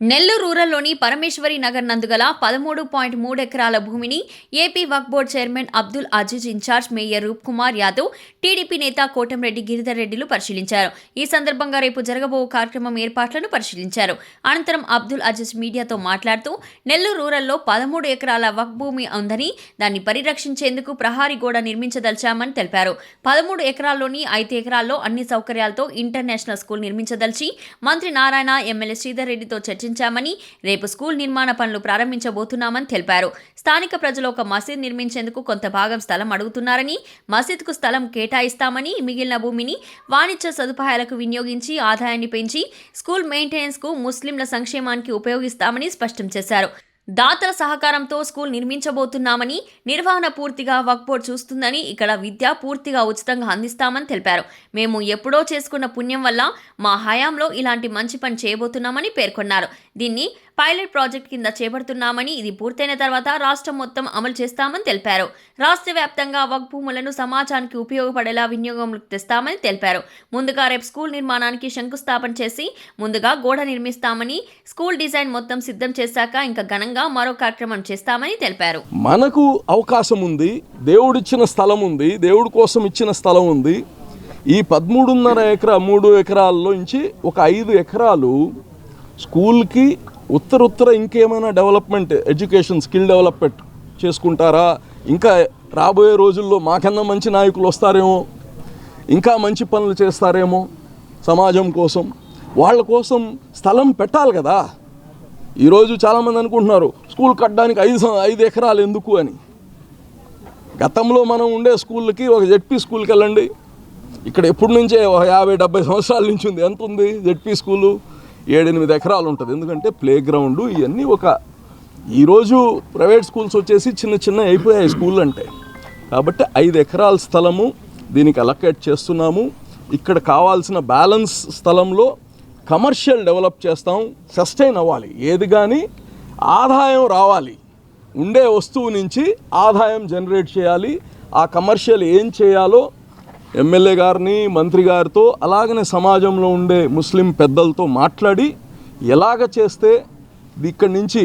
నెల్లూరు రూరల్లోని పరమేశ్వరి నగర్ నందుగల పదమూడు పాయింట్ మూడు ఎకరాల భూమిని AP Waqf board chairman Abdul Aziz in-charge mayor Roop Kumar Yadav TDP నేత కోటంరెడ్డి గిరిధర్ రెడ్డిలు పరిశీలించారు. ఈ సందర్భంగా రేపు జరగబో కార్యక్రమం ఏర్పాట్లను పరిశీలించారు. అనంతరం అబ్దుల్ అజీజ్ మీడియాతో మాట్లాడుతూ నెల్లూరు రూరల్లో పదమూడు ఎకరాల వక్ భూమి ఉందని దాన్ని పరిరక్షించేందుకు ప్రహారీ గోడ నిర్మించదలిచామని తెలిపారు. పదమూడు ఎకరాల్లోని ఐదు ఎకరాల్లో అన్ని సౌకర్యాలతో ఇంటర్నేషనల్ స్కూల్ నిర్మించదలిచి మంత్రి నారాయణ ఎమ్మెల్యే శ్రీధర్ రెడ్డితో చర్చించామని రేపు స్కూల్ నిర్మాణ పనులు ప్రారంభించబోతున్నామని తెలిపారు. స్థానిక ప్రజలు ఒక మసీద్ నిర్మించేందుకు కొంత భాగం స్థలం అడుగుతున్నారని మసీద్కు స్థలం కేటాయిస్తామని మిగిలిన భూమిని వాణిజ్య సదుపాయాలకు వినియోగించి ఆదాయాన్ని పెంచి స్కూల్ మెయింటెనెన్స్కు ముస్లింల సంక్షేమానికి ఉపయోగిస్తామని స్పష్టం చేశారు. దాతల సహకారంతో స్కూల్ నిర్మించబోతున్నామని నిర్వహణ పూర్తిగా వక్ బోర్డ్ చూస్తుందని ఇక్కడ విద్య పూర్తిగా ఉచితంగా అందిస్తామని తెలిపారు. మేము ఎప్పుడో చేసుకున్న పుణ్యం వల్ల మా హయాంలో ఇలాంటి మంచి పని చేయబోతున్నామని పేర్కొన్నారు. దీన్ని పైలట్ ప్రాజెక్ట్ కింద చేపడుతున్నామని ఇది పూర్తయిన తర్వాత రాష్ట్రం మొత్తం అమలు చేస్తామని తెలిపారు. రాష్ట్ర వ్యాప్తంగా వక్ భూములను సమాజానికి ఉపయోగపడేలా వినియోగంలోకి తెస్తామని తెలిపారు. ముందుగా రేపు స్కూల్ నిర్మాణానికి శంకుస్థాపన చేసి ముందుగా గోడ నిర్మిస్తామని స్కూల్ డిజైన్ మొత్తం సిద్ధం చేశాక ఇంకా ఘనంగా మరో కార్యక్రమం చేస్తామని తెలిపారు. మనకు అవకాశం ఉంది దేవుడిచ్చిన స్థలం ఉంది దేవుడి కోసం ఇచ్చిన స్థలం ఉంది. ఈ పదమూడున్నర ఎకరా మూడు ఎకరాల్లో నుంచి ఒక ఐదు ఎకరాలు స్కూల్కి ఉత్తర ఉత్తర ఇంకేమైనా డెవలప్మెంట్ ఎడ్యుకేషన్ స్కిల్ డెవలప్మెంట్ చేసుకుంటారా? ఇంకా రాబోయే రోజుల్లో మాకన్నా మంచి నాయకులు వస్తారేమో? ఇంకా మంచి పనులు చేస్తారేమో? సమాజం కోసం. వాళ్ళ కోసం స్థలం పెట్టాలి కదా. ఈరోజు చాలామంది అనుకుంటున్నారు స్కూల్ కట్టడానికి ఐదు ఐదు ఎకరాలు ఎందుకు అని. గతంలో మనం ఉండే స్కూల్కి ఒక జెడ్పీ స్కూల్కి వెళ్ళండి ఇక్కడ ఎప్పటి నుంచే ఒక యాభై డెబ్బై సంవత్సరాల నుంచి ఉంది. ఎంత ఉంది జెడ్పీ స్కూలు? ఏడెనిమిది ఎకరాలు ఉంటుంది. ఎందుకంటే ప్లే గ్రౌండ్ ఇవన్నీ ఒక ఈరోజు ప్రైవేట్ స్కూల్స్ వచ్చేసి చిన్న చిన్న అయిపోయాయి స్కూల్ అంటే కాబట్టి ఐదు ఎకరాల స్థలము దీనికి అలకేట్ చేస్తున్నాము. ఇక్కడ కావాల్సిన బ్యాలెన్స్ స్థలంలో కమర్షియల్ డెవలప్ చేస్తాం. సస్టైన్ అవ్వాలి. ఏది కానీ ఆదాయం రావాలి. ఉండే వస్తువు నుంచి ఆదాయం జనరేట్ చేయాలి. ఆ కమర్షియల్ ఏం చేయాలో ఎమ్మెల్యే గారిని మంత్రి గారితో అలాగనే సమాజంలో ఉండే ముస్లిం పెద్దలతో మాట్లాడి ఎలాగ చేస్తే ఇక్కడి నుంచి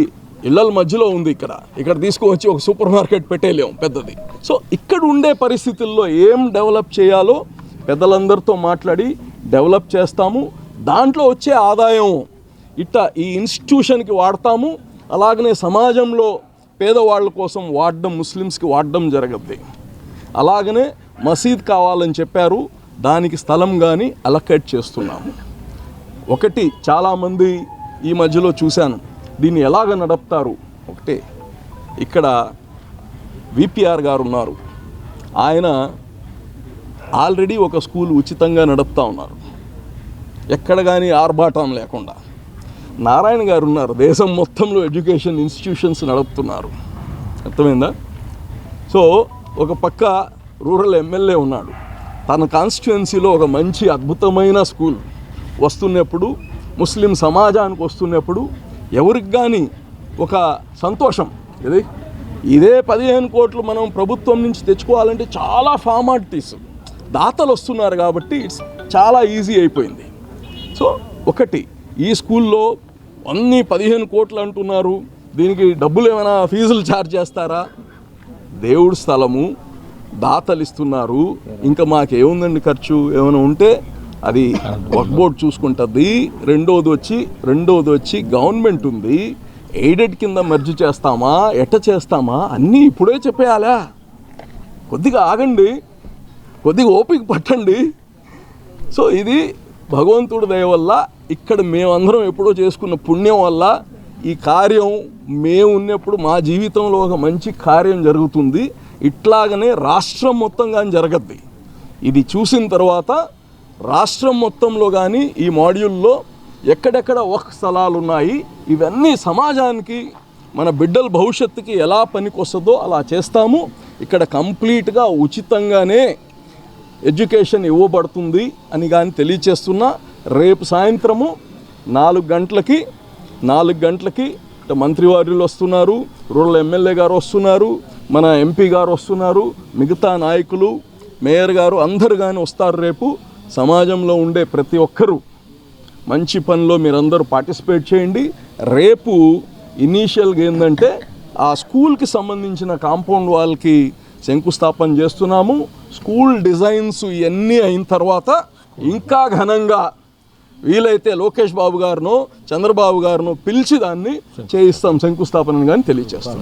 ఇళ్ళల మధ్యలో ఉంది ఇక్కడ. ఇక్కడ తీసుకువచ్చి ఒక సూపర్ మార్కెట్ పెట్టేయలేం పెద్దది. సో ఇక్కడ ఉండే పరిస్థితుల్లో ఏం డెవలప్ చేయాలో పెద్దలందరితో మాట్లాడి డెవలప్ చేస్తాము. దాంట్లో వచ్చే ఆదాయం ఇట్ట ఈ ఇన్స్టిట్యూషన్కి వాడతాము. అలాగనే సమాజంలో పేదవాళ్ళ కోసం వాడడం ముస్లిమ్స్కి వాడడం జరగద్ది. అలాగనే మసీద్ కావాలని చెప్పారు దానికి స్థలం కానీ అలకేట్ చేస్తున్నాము ఒకటి చాలామంది ఈ మధ్యలో చూశాను. దీన్ని ఎలాగ నడుపుతారు? ఒకటే ఇక్కడ విపిఆర్ గారు ఉన్నారు. ఆయన ఆల్రెడీ ఒక స్కూల్ ఉచితంగా నడుపుతా ఉన్నారు. ఎక్కడ కానీ ఆర్భాటం లేకుండా. నారాయణ గారు ఉన్నారు. దేశం మొత్తంలో ఎడ్యుకేషన్ ఇన్స్టిట్యూషన్స్ నడుపుతున్నారు. అర్థమైందా? సో ఒక పక్క రూరల్ ఎమ్మెల్యే ఉన్నాడు. తన కాన్స్టిట్యుయెన్సీలో ఒక మంచి అద్భుతమైన స్కూల్ వస్తున్నప్పుడు ముస్లిం సమాజానికి వస్తున్నప్పుడు ఎవరికి కానీ ఒక సంతోషం. ఇది ఇదే పదిహేను కోట్లు మనం ప్రభుత్వం నుంచి తెచ్చుకోవాలంటే చాలా ఫార్మాలిటీస్ దాతలు వస్తున్నారు కాబట్టి ఇట్స్ చాలా ఈజీ అయిపోయింది. సో ఒకటి ఈ స్కూల్లో అన్ని పదిహేను కోట్లు అంటున్నారు. దీనికి డబ్బులు ఏమైనా ఫీజులు ఛార్జ్ చేస్తారా? దేవుడి స్థలము దాతలు ఇస్తున్నారు ఇంకా మాకేముందండి ఖర్చు? ఏమైనా ఉంటే అది వర్క్ బోర్డ్ చూసుకుంటుంది. రెండోది వచ్చి రెండోది వచ్చి గవర్నమెంట్ ఉంది. ఎయిడెడ్ కింద మెర్జ్ చేస్తామా? ఎట్ట చేస్తామా? అన్నీ ఇప్పుడే చెప్పేయాలా? కొద్దిగా ఆగండి. కొద్దిగా ఓపిక పట్టండి. సో ఇది భగవంతుడి దయ వల్ల ఇక్కడ మేమందరం ఎప్పుడో చేసుకున్న పుణ్యం వల్ల ఈ కార్యం మేము ఉన్నప్పుడు మా జీవితంలో ఒక మంచి కార్యం జరుగుతుంది. ఇట్లాగనే రాష్ట్రం మొత్తం కానీ జరగద్ది. ఇది చూసిన తర్వాత రాష్ట్రం మొత్తంలో కానీ ఈ మాడ్యూల్లో ఎక్కడెక్కడ ఒక స్థలాలు ఉన్నాయి ఇవన్నీ సమాజానికి మన బిడ్డల భవిష్యత్తుకి ఎలా పనికొస్తుందో అలా చేస్తాము. ఇక్కడ కంప్లీట్గా ఉచితంగానే ఎడ్యుకేషన్ ఇవ్వబడుతుంది అని కానీ తెలియచేస్తున్నా. రేపు సాయంత్రము నాలుగు గంటలకి నాలుగు గంటలకి మంత్రివర్యులు వస్తున్నారు రూరల్ ఎమ్మెల్యే గారు వస్తున్నారు మన ఎంపీ గారు వస్తున్నారు మిగతా నాయకులు మేయర్ గారు అందరు కానీ వస్తారు రేపు. సమాజంలో ఉండే ప్రతి ఒక్కరూ మంచి పనిలో మీరందరూ పార్టిసిపేట్ చేయండి. రేపు ఇనీషియల్గా ఏంటంటే ఆ స్కూల్కి సంబంధించిన కాంపౌండ్ వాల్కి శంకుస్థాపన చేస్తున్నాము. స్కూల్ డిజైన్స్ ఇవన్నీ అయిన తర్వాత ఇంకా ఘనంగా వీలైతే లోకేష్ బాబు గారును చంద్రబాబు గారును పిలిచి దాన్ని చేయిస్తాం శంకుస్థాపన కానీ తెలియచేస్తాం